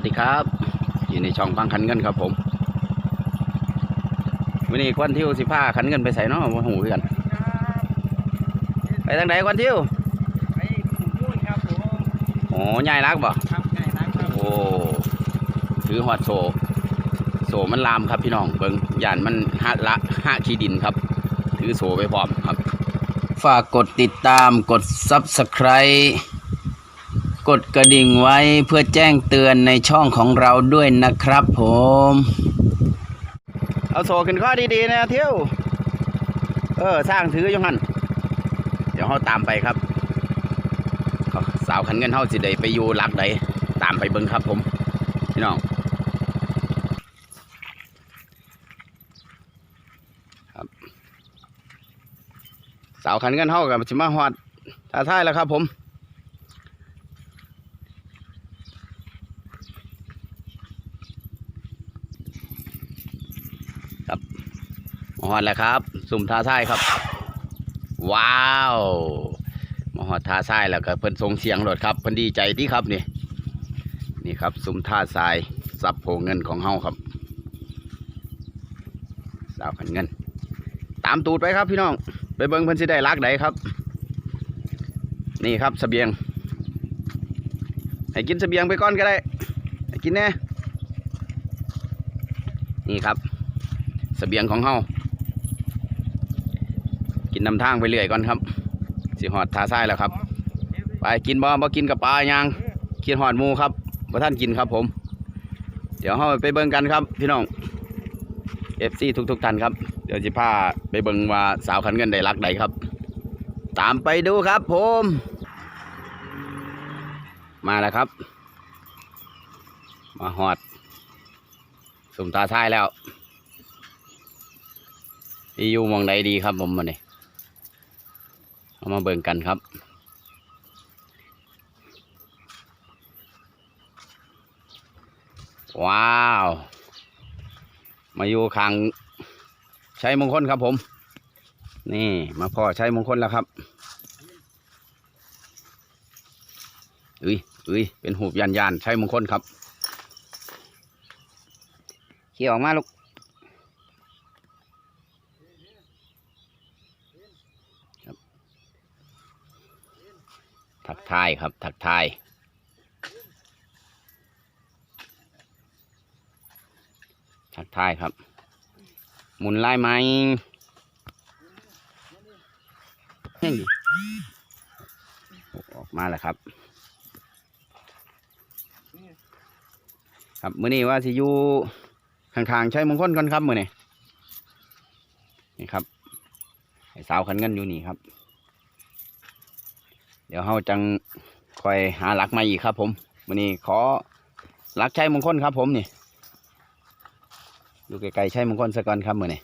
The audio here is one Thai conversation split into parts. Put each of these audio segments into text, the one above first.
วัสดีครับ อยู่ในช่องฟังขันเงินครับผมวันนี้ควันทิวสิผ้าขันเงินไปใส่เนาะมาหูคือกัน ไปทางไหนควันทิวไปปลูกมุ่นครับผมโอ้ยายรักบ่ครับไก่รักครับโอ้ถือหอดโซโซมันลามครับพี่น้องเบิงย่านมันหะละหะขี้ดินครับ ถือโซไปพร้อมครับ ฝากกดติดตามกด Subscribe กดกระดิ่งไว้เพื่อแจ้งเตือนในช่องของเราด้วยนะครับผม เอาโซขึ้นข้อดีๆนะเที่ยว เออ สร้างถือยังหันเดี๋ยวเขาตามไปครับ สาวขันเงินเฮาสิได้ไปอยู่หลักใดตามไปเบิ่งครับผม พี่น้องครับสาวขันเงินเฮากับสิมาฮอดท่าท้ายแล้วครับผม ครับมาฮอดแล้วครับ สุ่มท่าท้ายครับ ว้าวมาฮอดท่าท้ายแล้วก็เพิ่นส่งเสียงรถครับเพิ่นดีใจดีครับนี่นี่ครับซุ้มท่าทรายซับโพเงินของเฮาครับสาวขันเงิน ตามตูดไปครับพี่น้อง ไปเบิ้งเพิ่นสิได้ลักใดครับ นี่ครับเสบียง ให้กินเสบียงไปก่อนก็ได้ให้กินแน่นี่ครับ เสบียงของเฮากินนำทางไปเรื่อยก่อนครับ สิหอดทาทรายแล้วครับ ไปกินบ่บ่กินกับปลายังกินหอดมูครับพระท่านกินครับผม เดี๋ยวเราไปเบิ่งกันครับ พี่น้องเอฟซีทุกๆท่านครับ เดี๋ยวจะพาไปเบิ่งว่าสาวขันเงินได้รักใดครับ ตามไปดูครับผม มาแล้วครับ มาหอดสุ่มตาท้ายแล้ว อยู่มองใดดีครับผมมาเนี่ยเอามาเบิ่งกันครับว้าว มาอยู่ขังใช้มงคลครับผม นี่มาพ่อใช้มงคลแล้วครับอุ้ยอุ้ยเป็นหูบยันยันใช้มงคลครับเขี่ยออกมาลูกครับ ทักทายครับ ทักทายทักทายครับ หมุนไล่ไหมเฮ้ยออกมาแล้วครับ ครับมื้อนี้ว่าสิอยู่ข้างๆใช้มงคลก่อนครับมื้อนี้นี่ครับไอ้สาวขันเงินอยู่นี่ครับ เดี๋ยวเราจังคอยหาหลักมาอีกครับ ผมมื้อนี้ขอหลักใช้มงคลครับ ผมนี่อยู่ไกลๆใช้มงคลสะก่อนครับมือนี่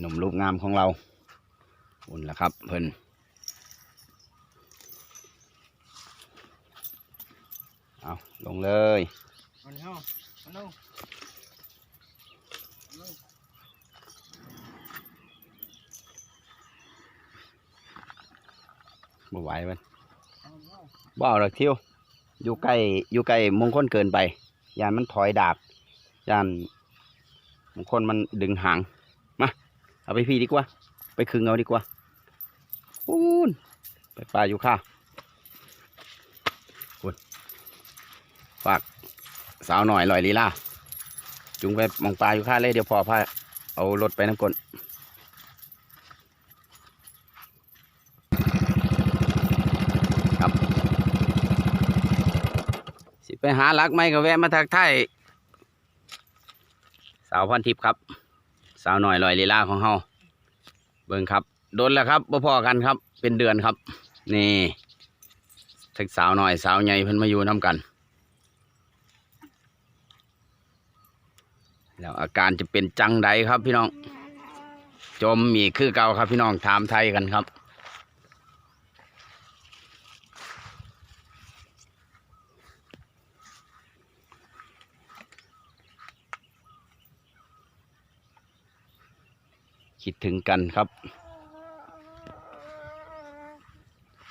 หนุ่มรูปงามของเราอุ่นละครับ เพิ่นเอาลงเลยมันเข้ามันลง บ่ไหวมันเอาเข้าบ่เอาหรอกเที่ยวอยู่ใกล้อยู่ใกล้มงคลเกินไปยานมันถอยดาบยานมงคลมันดึงหางมาเอาไปพี่ดีกว่า ไปคึงเอาดีกว่าอูนไปปลาอยู่ค่ะคุณฝากสาวหน่อยลอยลีลาจุงไปมองปลาอยู่ค่าเลยเดี๋ยวพอพาเอารถไปน้ำกลนครับ สิ ไปหาลักไม้ก็แวะมาทักทายสาวพรทิพย์ครับ สาวหน่อยลอยลีลาของเฮาเบิ่งครับโดนแล้วครับบ่พอกันครับ เป็นเดือนครับ นี่ทั้งสาวหน่อยสาวใหญ่เพิ่นมาอยู่น้ำกัน แล้วอาการจะเป็นจังใดครับพี่น้อง จมมีคือเก่าครับพี่น้องถามไทยกันครับ คิดถึงกันครับ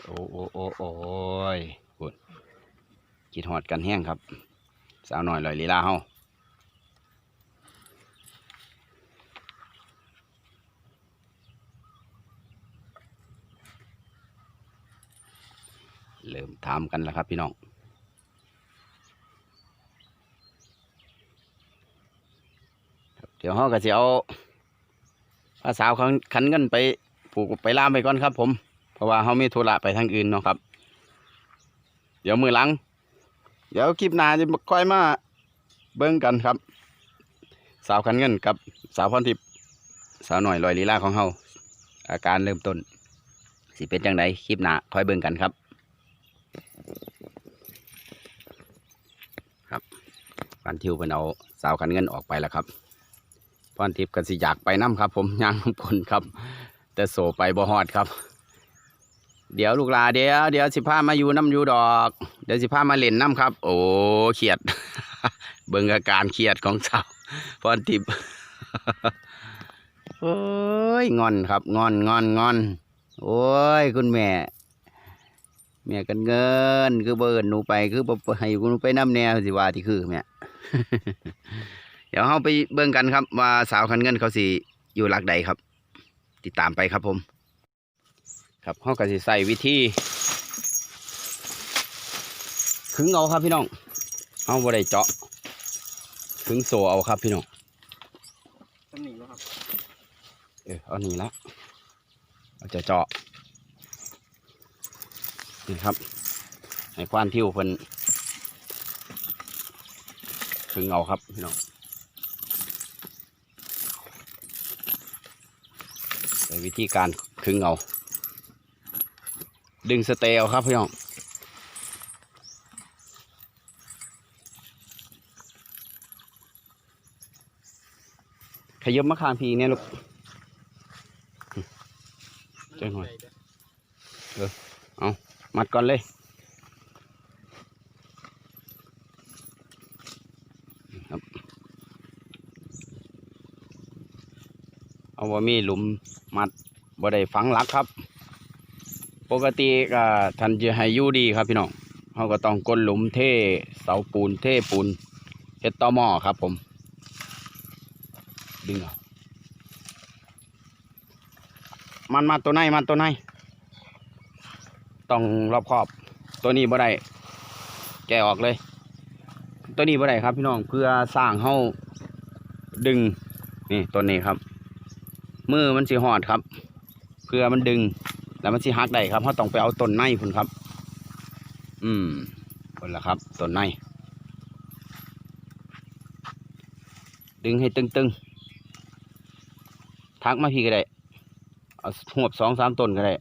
โอ้โอ้โอ้โอ้ยพูดคิดหอดกันแห้งครับ สาวหน่อยลอยลีลาเฮาเริ่มทำกันแล้วครับพี่น้องเดี๋ยวเขาก็จะเอา ภาษาวคันคันเงินไปผูกไปล่ามไปก่อนครับ ผม เพราะว่าเขาไมีธุระไปทางอื่นเนาะครับ เดี๋ยวมือหลัง เดี๋ยวคลิปหน้าจะค่อยมาเบิ้งกันครับ สาวคันเงินกับสาวพรทิพย์สาวหน่อยลอยลีลาของเฮาอาการเริ่มต้น สิเป็นจังไดคลิปหน้าค่อยเบิ้งกันครับ ครับฟันทิวเป็นเอาสาวคันเงินออกไปแล้วครับ พรทิพย์กันสิอยากไปน้ำครับ ผมย่างน้ำพลครับ แต่โซไปบ่ฮอดครับ เดี๋ยวลูกลาเดี๋ยวเดี๋ยวสิพามาอยู่น้ำอยู่ดอก เดี๋ยวสิพามาเล่นน้ำครับ โอ้เครียด เบิ่งอาการเครียดของสาวพรทิพย์โอ้ยงอนครับงอนงอนงอนโอ้ยคุณแม่แม่กันเงิน คือเบิร์นหนูไปคือให้หนูไปน้ำแนวสิว่าที่คือแม่ เดี๋ยวเราไปเบิ่งกันครับว่าสาวคันเงินเขาสิอยู่หลักใดครับ ติดตามไปครับผม ครับเขาก็สิใส่วิธีขึงเอาครับพี่น้องเอาบ่ได้เจาะขึงโซเอาครับพี่น้องตำหนิวะครับ เออเอานี่ละเราจะเจาะนี่ครับให้ควานทิวเพิ่นขึงเอาครับพี่น้อง ใส่วิธีการขึงเอาดึงสเตลครับพี่น้องขยบมาข้างพีเนี่ยลูกเจ๊งหน่อยเออเอามัดก่อนเลย เอาว่ามีหลุม มัดบ่ได้ฝังหลักครับ ปกติก็ท่านจะให้ยู่ดีครับพี่น้องเขาก็ต้องก้นหลุมเทเสาปูนเทปูนเฮ็ดต่อหม้อครับผม ดึงเอามันมาตัวไหนมันตัวไหนต้องรอบครอบตัวนี้บ่ได้แกะออกเลย ตัวนี้บ่ได้ครับพี่น้องเพื่อสร้างเฮาดึงนี่ตัวนี้ครับ มือมันสิหอดครับ เพื่อมันดึง แล้วมันสิหักได้ครับเขาต้องไปเอาต้นในพุ่นครับ อืมคนละครับต้นใน ดึงให้ตึงๆทักมาพี่ก็ได้เอาหวบสองสามต้นก็ได้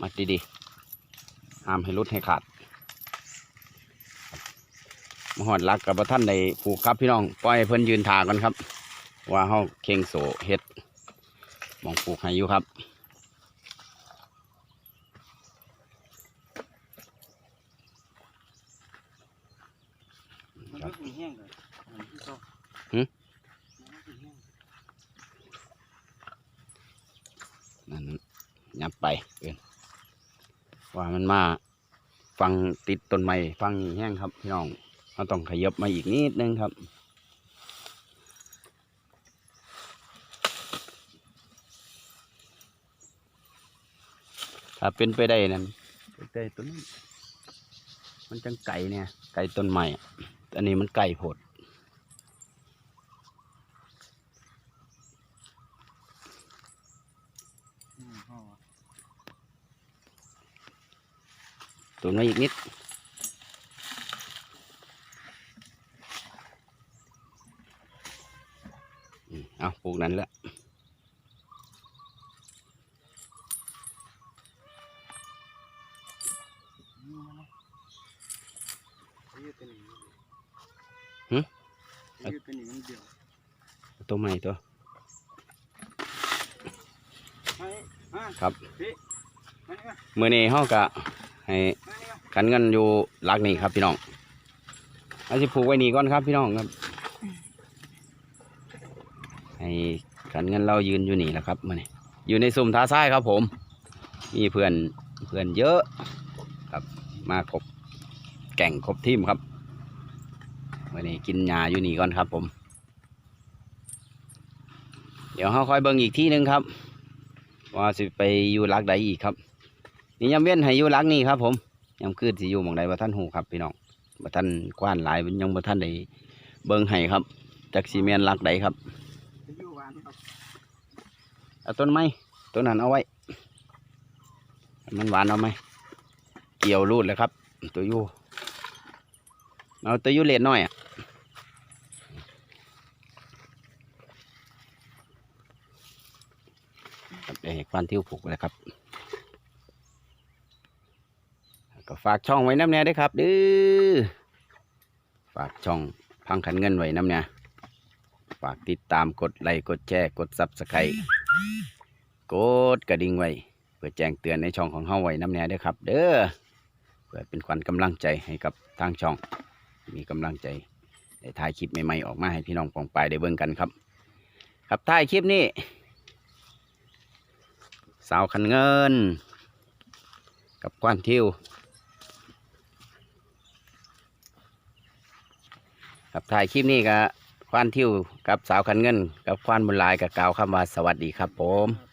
มัดดีๆห้ามให้รุดให้ขาด มาหอดรักกับท่านในผูกครับพี่น้องปล่อยให้เพิ่นยืนทากันครับ ว่าเฮาเข่งโสเฮ็ดหมองผูกให้อยู่ครับมันก็มีแห้งเลยมันที่ชอบหืมมันก็มีแห้งนั่นยับไปเกินว่ามันมาฟังติดต้นไม้ฟังแห้งครับพี่น้อง เราต้องขยับมาอีกนิดนึงครับ ถ้าเป็นไปได้นั่นใกล้ๆต้นนั้นมันจังไก่เนี่ย ไก่ต้นไม้อะอันนี้มันไก่โผดอืมห่อตัวนี้อีกนิด อืม เอาปลูกนั้นแหละอืมนะยืดตัวนี้หึยืดตัวนี้มันเดี่ยวตัวใหม่ตัวมานี่มาครับพี่มานี่มาเมื่อนี้เฮากะให้มานี่มากันเงินอยู่หลักนี่ครับพี่น้องเอาสิผูกไว้นี่ก่อนครับพี่น้องครับ ให้กันเงินเรายืนอยู่นี่แหละครับมื่อนี้อยู่ในสุ่มท้าซ้ายครับผม มีเพื่อนเพื่อนเยอะครับมาครบแก่งครบทีมครับวันนี้กินหญ้าอยู่นี่ก่อนครับผม เดี๋ยวเราคอยเบิ่งอีกที่หนึ่งครับ ว่าสิไปอยู่รักใดอีกครับ นี่ยามเว้นให้อยู่รักนี่ครับผมยามคืนสิอยู่หมองใดบ่ท่านหูครับพี่น้องบ่ท่านกว้านหลายยังบ่ท่านได้เบิ่งให้ครับจักซีเมนรักใดครับ เอาต้นไม้ต้นนั้นเอาไว้ มันหวานเอาไหมเกี่ยวรูดเลยครับ ตัวยูเอาตัวยูเลนน้อยอะครับเอ้ควันทิ้วผูกเลยครับก็ฝากช่องไว้น้ำแน่ด้วยครับดื้อฝากช่องพังขันเงินไว้น้ำเนี่ย ฝากติดตามกดไลค์กดแชร์กดซับสไครต์กดกระดิ่งไว้เพื่อแจ้งเตือนในช่องของเฮาไว้น้ำแน่ด้อครับ เด้อเพื่อเป็นขวัญกำลังใจให้กับทางช่อง มีกำลังใจได้ถ่ายคลิปใหม่ๆออกมาให้พี่น้องปองปายได้เบิ่งกันครับ ครับถ่ายคลิปนี้ สาวคันเงิน กับกวานทิวครับถ่ายคลิปนี้กับควานทิวกับสาวขันเงิน กับควานบุญหลายกับกล่าวคำว่าสวัสดีครับผม